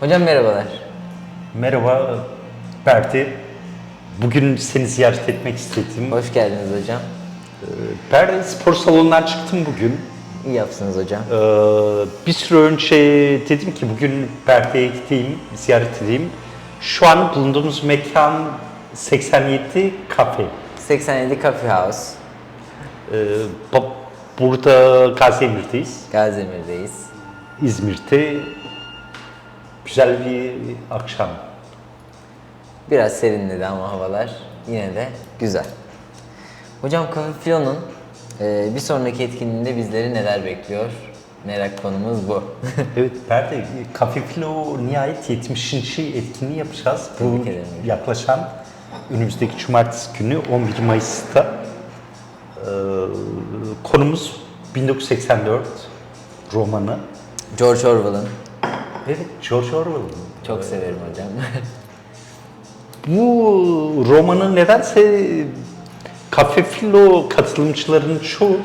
Hocam merhabalar. Merhaba Berti. Bugün seni ziyaret etmek istedim. Hoş geldiniz hocam. Berti spor salonundan çıktım bugün. İyi yapsınız hocam. Ee, bir süre önce dedim ki bugün Berti'ye gideyim, ziyaret edeyim. Şu an bulunduğumuz mekan 87 Kafe. 87 Coffee House. Ee, ba- burada Gaziemir'deyiz. Gaziemir'deyiz. İzmir'de güzel bir akşam. Biraz serinledi ama havalar yine de güzel. Hocam Cafe Filo'nun e, bir sonraki etkinliğinde bizleri neler bekliyor? Merak konumuz bu. Evet Berdi, Kafe Filo nihayet 70. etkinliği yapacağız. Bu Tebrik ederim. yaklaşan önümüzdeki cumartesi günü 11 Mayıs'ta. Ee, konumuz 1984 romanı. George Orwell'ın. Evet, George Orwell. Çok severim hocam. Bu romanı nedense Kafe Filo katılımcıların çoğu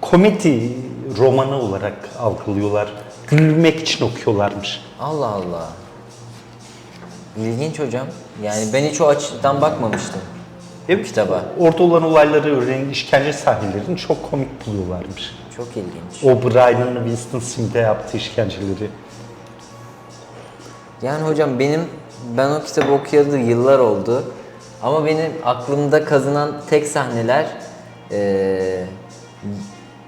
komedi romanı olarak algılıyorlar. Gülmek için okuyorlarmış. Allah Allah. İlginç hocam. Yani ben hiç o açıdan bakmamıştım. Evet, kitaba. Orada olan olayları örneğin işkence sahnelerini çok komik buluyorlarmış. Çok ilginç. O'Brien'ın Winston Smith'e yaptığı işkenceleri. Yani hocam benim ben o kitabı okuyalı yıllar oldu. Ama benim aklımda kazınan tek sahneler eee,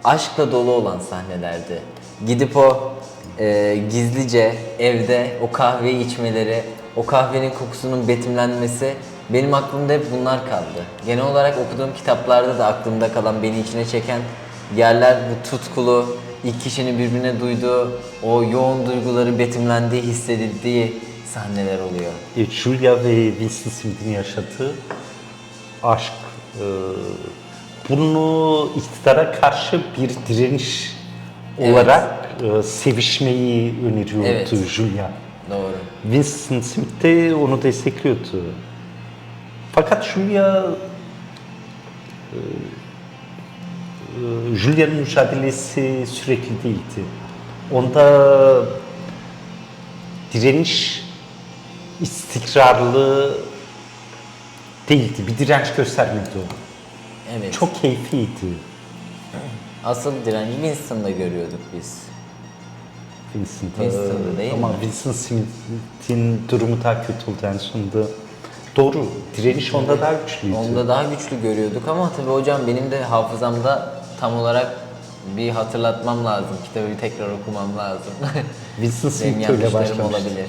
aşkla dolu olan sahnelerdi. Gidip o eee, gizlice evde o kahveyi içmeleri, o kahvenin kokusunun betimlenmesi benim aklımda hep bunlar kaldı. Genel olarak okuduğum kitaplarda da aklımda kalan, beni içine çeken yerler bu tutkulu, ilk kişinin birbirine duyduğu, o yoğun duyguların betimlendiği, hissedildiği sahneler oluyor. E, Julia ve Winston Smith'in yaşadığı aşk. e, bunu iktidara karşı bir direniş Evet. olarak e, sevişmeyi öneriyordu Evet. Julia. Doğru. Winston Smith de onu destekliyordu. Fakat Julia e, Julia'nın mücadelesi sürekli değildi. Onda direniş istikrarlı değildi. Bir direnç göstermedi o. Evet. Çok keyifliydi Asıl direnci Winston'da görüyorduk biz. Winston'da. Winston'da değil Ama mi? Winston Smith'in durumu daha kötü oldu en sonunda. Doğru, direniş onda daha güçlüydü. Onda daha güçlü görüyorduk ama tabii hocam benim de hafızamda tam olarak bir hatırlatmam lazım. Kitabı bir tekrar okumam lazım. Winston Benim Smith öyle yanlışlarım olabilir.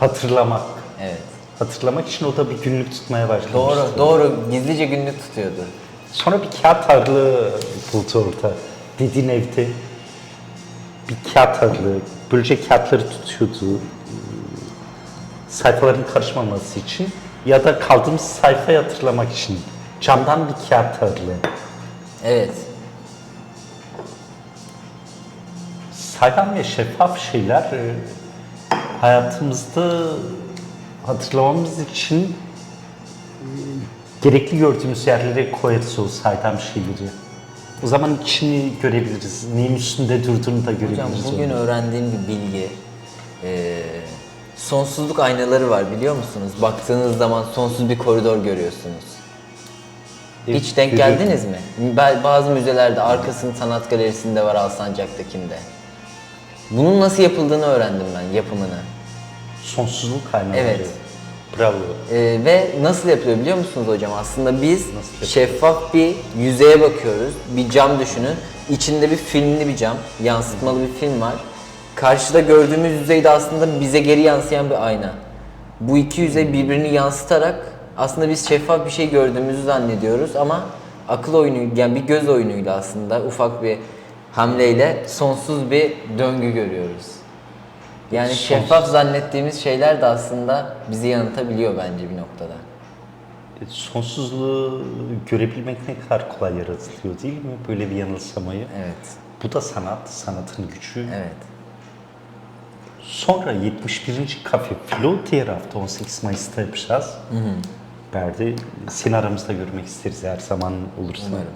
Hatırlamak. Evet. Hatırlamak için o da bir günlük tutmaya başlamıştı. Doğru, doğru. Gizlice günlük tutuyordu. Sonra bir kağıt ağırlığı buldu orada. Dediğin evde bir kağıt ağırlığı. Böylece kağıtları tutuyordu. Sayfaların karışmaması için ya da kaldığımız sayfayı hatırlamak için. Camdan bir kağıt ağırlığı. Evet. Saydam ve şeffaf şeyler e, hayatımızda hatırlamamız için e, gerekli gördüğümüz yerlere koyarız o saydam şeyleri. O zaman içini görebiliriz. Neyin üstünde durduğunu da görebiliriz. Hocam bugün onu. öğrendiğim bir bilgi. Eee, sonsuzluk aynaları var biliyor musunuz? Baktığınız zaman sonsuz bir koridor görüyorsunuz. Hiç denk görüyorum. geldiniz mi? Ba- Bazı müzelerde arkasının sanat galerisinde var Alsancak'takinde. Bunun nasıl yapıldığını öğrendim ben yapımını. Sonsuzluk aynaları. Evet. Bravo. Ee, ve nasıl yapılıyor biliyor musunuz hocam? Aslında biz yapılıyor? şeffaf bir yüzeye bakıyoruz. Bir cam düşünün. İçinde bir filmli bir cam, yansıtmalı bir film var. Karşıda gördüğümüz yüzey de aslında bize geri yansıyan bir ayna. Bu iki yüzey birbirini yansıtarak aslında biz şeffaf bir şey gördüğümüzü zannediyoruz ama akıl oyunu yani bir göz oyunuyla aslında ufak bir hamleyle sonsuz bir döngü görüyoruz. Yani Sonsuz. şeffaf zannettiğimiz şeyler de aslında bizi yanıltabiliyor bence bir noktada. E, Sonsuzluğu görebilmek ne kadar kolay yaratılıyor değil mi? Böyle bir yanılsamayı. Evet. Bu da sanat, sanatın gücü. Evet. Sonra 71. Kafe Filo diğer hafta 18 Mayıs'ta yapacağız. Berdi seni aramızda görmek isteriz her zaman olursa. Umarım.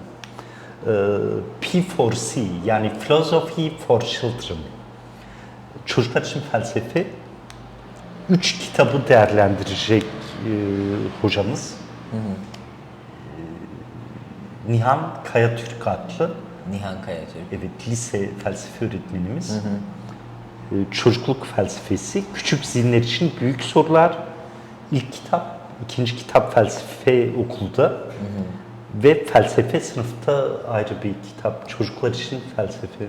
P4C yani Philosophy for Children. Çocuklar için felsefe. Üç kitabı değerlendirecek e, hocamız. E, Nihan Kayatürk adlı. Nihan Kayatürk. Evet, lise felsefe öğretmenimiz. Ee, Çocukluk felsefesi, küçük zihinler için büyük sorular. İlk kitap, ikinci kitap felsefe okulda. Ve felsefe sınıfta ayrı bir kitap. Çocuklar için felsefe.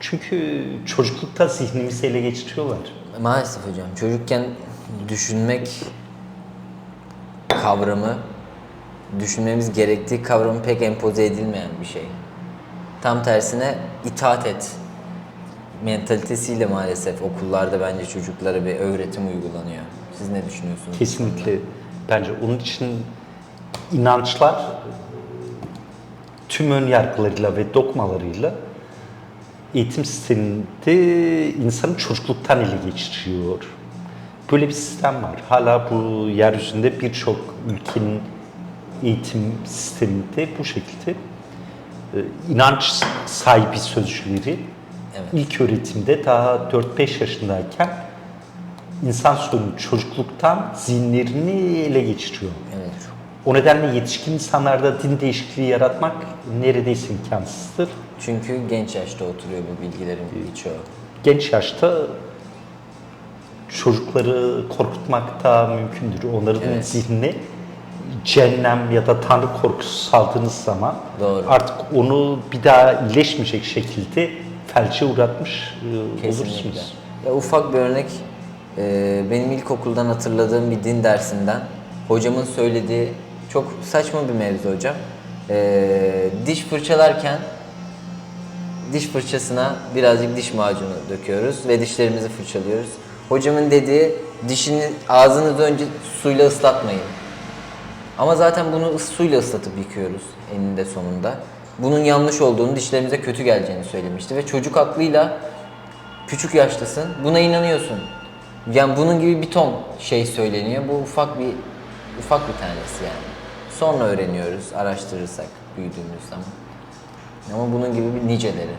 Çünkü çocuklukta zihnimizi ele geçiriyorlar. Maalesef hocam çocukken düşünmek kavramı, düşünmemiz gerektiği kavramı pek empoze edilmeyen bir şey. Tam tersine itaat et mentalitesiyle maalesef okullarda bence çocuklara bir öğretim uygulanıyor. Siz ne düşünüyorsunuz? Kesinlikle. Bence onun için inançlar tüm ön yargılarıyla ve dogmalarıyla eğitim sisteminde insanı çocukluktan ele geçiriyor. Böyle bir sistem var. Hala bu yeryüzünde birçok ülkenin eğitim sisteminde bu şekilde e, inanç sahibi sözcüleri Evet. ilk öğretimde daha 4-5 yaşındayken insan soyunun çocukluktan zihinlerini ele geçiriyor. Evet. O nedenle yetişkin insanlarda din değişikliği yaratmak neredeyse imkansızdır. Çünkü genç yaşta oturuyor bu bilgilerin birçoğu. Genç yaşta çocukları korkutmak da mümkündür. Onların Evet. zihnine cehennem ya da tanrı korkusu saldığınız zaman Doğru. artık onu bir daha iyileşmeyecek şekilde felce uğratmış e, Kesinlikle. olursunuz. Ya ufak bir örnek, e, benim ilkokuldan hatırladığım bir din dersinden hocamın söylediği çok saçma bir mevzu hocam. E, diş fırçalarken diş fırçasına birazcık diş macunu döküyoruz ve dişlerimizi fırçalıyoruz. Hocamın dediği dişini ağzınızı önce suyla ıslatmayın. Ama zaten bunu suyla ıslatıp yıkıyoruz eninde sonunda. Bunun yanlış olduğunu, dişlerimize kötü geleceğini söylemişti ve çocuk aklıyla küçük yaştasın, buna inanıyorsun. Yani bunun gibi bir ton şey söyleniyor. Bu ufak bir ufak bir tanesi yani. Sonra öğreniyoruz, araştırırsak büyüdüğümüz zaman. Ama bunun gibi bir niceleri.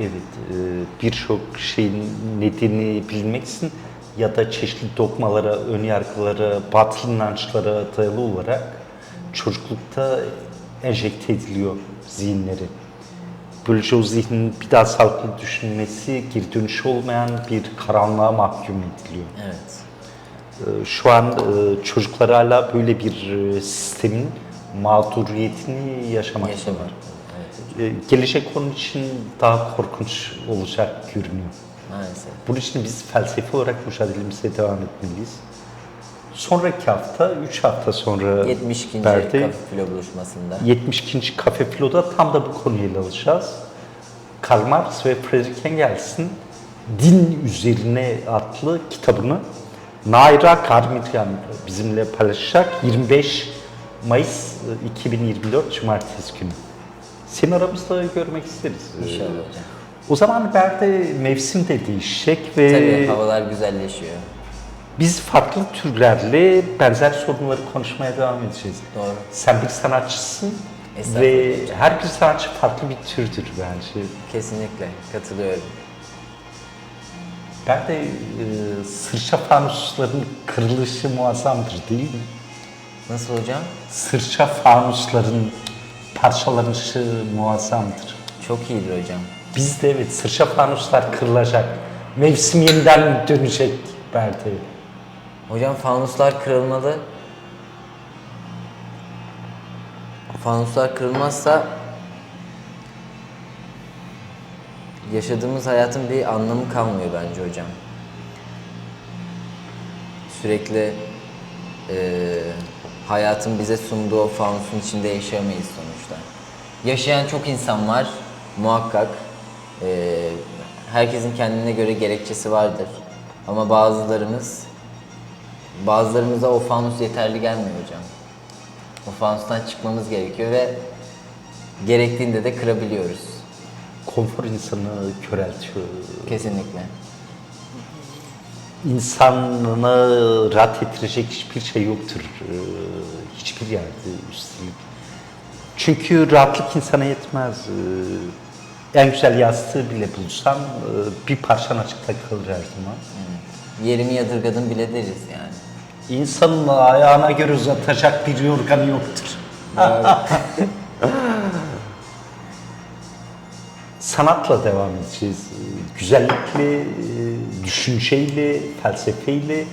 Evet, e, birçok şeyin nedenini bilmeksin ya da çeşitli dogmalara, önyargılara, batıl inançlara dayalı olarak çocuklukta enjekte ediliyor zihinleri. Böylece o zihnin bir daha sağlıklı düşünmesi geri dönüşü olmayan bir karanlığa mahkum ediliyor. Evet. E, Şu an e, çocuklar hala böyle bir e, sistemin mağduriyetini yaşamaktalar. Yaşamak. Evet. Gelecek onun için daha korkunç olacak görünüyor. Maalesef. Bunun için biz felsefi olarak mücadelemize devam etmeliyiz. Sonraki hafta, 3 hafta sonra 72. Berdi, Kafe Filo buluşmasında. 72. Kafe Filo'da tam da bu konuyu ele alacağız. Karl Marx ve Friedrich Engels'in Din Üzerine adlı kitabını Naira Karmityan bizimle paylaşacak 25 Mayıs e, 2024 Cumartesi günü. Seni aramızda görmek isteriz. İnşallah Ee, hocam. O zaman Ber'de mevsim de değişecek ve Tabii havalar güzelleşiyor. Biz farklı türlerle benzer sorunları konuşmaya devam edeceğiz. Doğru. Sen bir sanatçısın ve her bir sanatçı farklı bir türdür bence. Kesinlikle katılıyorum. Ben de e, sırça fanusların kırılışı muazzamdır değil mi? Nasıl hocam? Sırça fanusların parçalanışı muazzamdır. Çok iyidir hocam. Bizde evet sırça fanuslar kırılacak. Mevsim yeniden dönecek Berde. Hocam fanuslar kırılmalı. Fanuslar kırılmazsa yaşadığımız hayatın bir anlamı kalmıyor bence hocam. Sürekli eee, hayatın bize sunduğu o fanusun içinde yaşayamayız sonuçta. Yaşayan çok insan var muhakkak. Eee, herkesin kendine göre gerekçesi vardır. Ama bazılarımız Bazılarımıza o fanus yeterli gelmiyor hocam. O fanustan çıkmamız gerekiyor ve gerektiğinde de kırabiliyoruz. Konfor insanı köreltiyor. Kesinlikle. İnsanını rahat ettirecek hiçbir şey yoktur. Ee, Hiçbir yerde üstelik. Çünkü rahatlık insana yetmez. Ee, En güzel yastığı bile bulsam e, bir parçan açıkta kalır her zaman. Yerimi yadırgadım bile deriz yani. İnsanın ayağına göre uzatacak bir yorganı yoktur. Sanatla devam edeceğiz. Güzellikle, e, düşünceyle, felsefeyle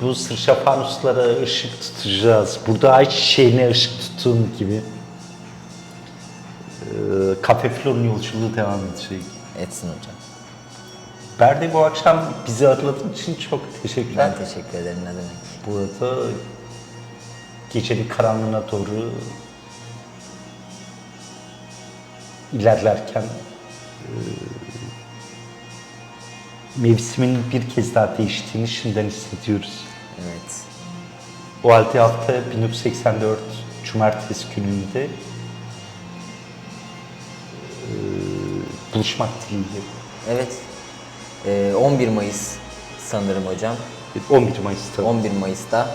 bu sırça fanuslara ışık tutacağız. Burada ayçiçeğine ışık tuttuğum gibi. Ee, Kafe Flor'un yolculuğu devam edecek. Etsin hocam. Berde bu akşam bizi ağırladığın için çok teşekkürler. Ben teşekkür ederim ne demek. Burada gecenin karanlığına doğru ilerlerken e, mevsimin bir kez daha değiştiğini şimdiden hissediyoruz. Evet. O halde hafta 1984 Cumartesi gününde e, buluşmak dileğiyle. Evet. Ee, 11 Mayıs sanırım hocam. 11 Mayıs'ta. 11 Mayıs'ta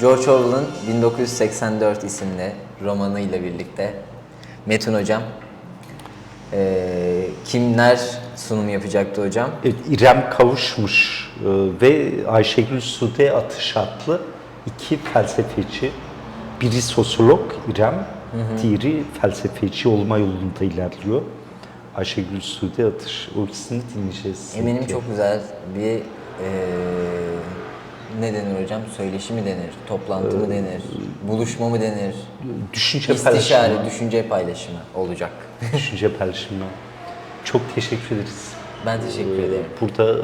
George Orwell'ın 1984 isimli romanıyla birlikte Metin hocam ee, kimler sunum yapacaktı hocam? Evet, İrem Kavuşmuş e, ve Ayşegül Sude Atış adlı iki felsefeci. Biri sosyolog İrem, diğeri felsefeci olma yolunda ilerliyor. Ayşegül Sude Atış. O ikisini dinleyeceğiz. Eminim çok güzel bir ee, ne denir hocam? Söyleşi mi denir? Toplantı mı denir? Buluşma mı denir? Düşünce İstişare, paylaşımı. düşünce paylaşımı olacak. Düşünce paylaşımı. Çok teşekkür ederiz. Ben teşekkür ederim. Burada e,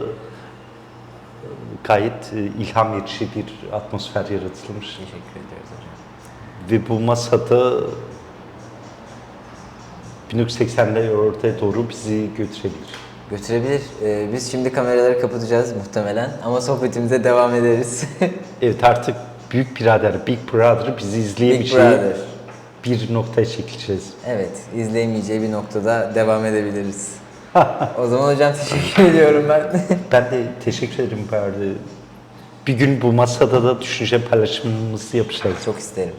gayet e, ilham verici bir atmosfer yaratılmış. Teşekkür ediyoruz hocam. Ve bu masada 1980'de ortaya doğru bizi götürebilir. Götürebilir. Ee, biz şimdi kameraları kapatacağız muhtemelen ama sohbetimize devam ederiz. Evet artık Büyük Birader, Big Brother bizi Big izleyemeyeceği Brother. bir noktaya çekileceğiz. Evet, izleyemeyeceği bir noktada devam edebiliriz. o zaman hocam teşekkür ediyorum ben. Ben de teşekkür ederim Ferdi. Bir gün bu masada da düşünce paylaşımımızı yapacağız. Çok isterim.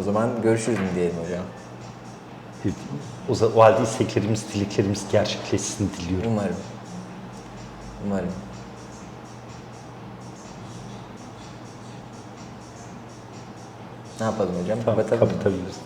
O zaman görüşürüz mü diyelim hocam. Evet, O, o halde isteklerimiz, dileklerimiz gerçekleşsin diliyorum. Umarım. Umarım. Ne yapalım hocam? Tamam, Kapatalım mı? kapatabiliriz.